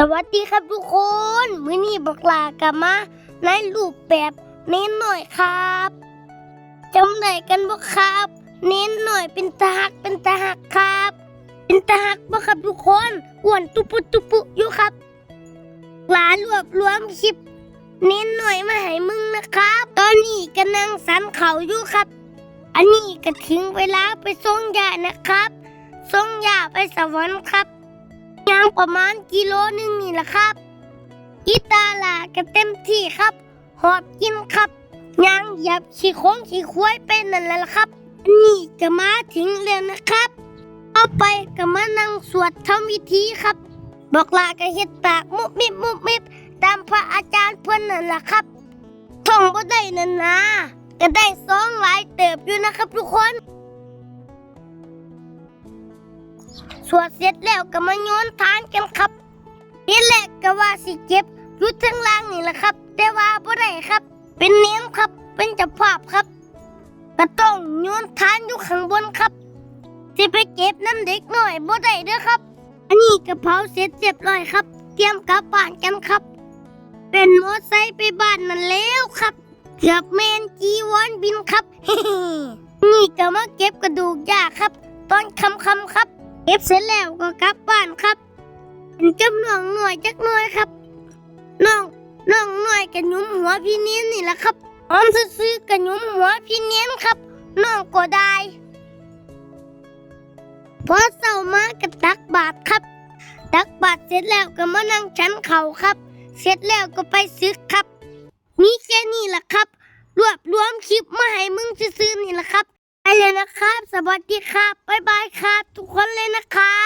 สวัสดีครับทุกคน มื้อนี้บอกลากลับมาในรูปแบบเน้นหน่อยครับจำได้กันบ่ครับ เน้นหน่อยเป็นตาหักเป็นตาหักครับ เป็นตาหักบ่ครับทุกคนอ้วนตุปุตุปุอยู่ครับหลานรวบรวมคลิป เน้นหน่อยมาให้มึงนะครับ ตอนนี้กำลังสันเขาอยู่ครับ อันนี้ก็ถึงเวลาไปส่งยานะครับส่งยาไปสวรรค์ครับ ยางประมาณกิโลหนึงนี่แหละครับอีตาลาก็เต็มที่ครับ หอบกินครับยางเหยับขี้โค้งขี้ควายไปนั่นแหละครับ นี่ก็มาถึงแล้วนะครับต่อไปก็มานั่งสวดทำวิธีครับ บอกลาก็เฮ็ดปากมุบมิบมุบมิบตามพระอาจารย์เพื่อนนั่นแหละครับท่องบ่ได้นั่นนะก็ได้สองหลายเติบอยู่นะครับทุกคน สวดเสร็จแล้วก็มาโยนทานกันครับนี่แหละก็ว่าสิเก็บอยู่ทั้งล่างนี่แหละครับ แต่ว่าบ่ได้ครับ เป็นเนียมครับ เป็นจับภาพครับก็ต้องโยนทานอยู่ข้างบนครับสิไปเก็บน้ำเด็กหน่อยบ่ได้เด้อครับ อันนี้กระเพราเสร็จเรียบร้อยครับ เตรียมกลับบ้านกันครับ เป็นมอไซค์ไปบ้านนั่นแล้วครับเกือบแมนจีวอนบินครับ นี่ก็มาเก็บกระดูกยาครับ ตอนคำคำครับ เก็บเสร็จแล้วก็กลับบ้านครับเป็นจำนองหน่อยจักหน่อยครับน้องน้องหน่อยกับยุ้มหัวพี่เนียนนี่แหละครับออมซื้อกับยุ้มหัวพี่เนียนครับน้องก็ได้พอเศร้ามาก็ตักบาตรครับ ตักบาตรเสร็จแล้วก็มานั่งฉันเข่าครับ เสร็จแล้วก็ไปซึกครับ มีแค่นี้แหละครับ รวบรวมคลิปมาให้มึงซื้อๆนี่แหละครับไปเลยนะครับ สวัสดีครับบ๊ายบายครับ คนเลยนะคะ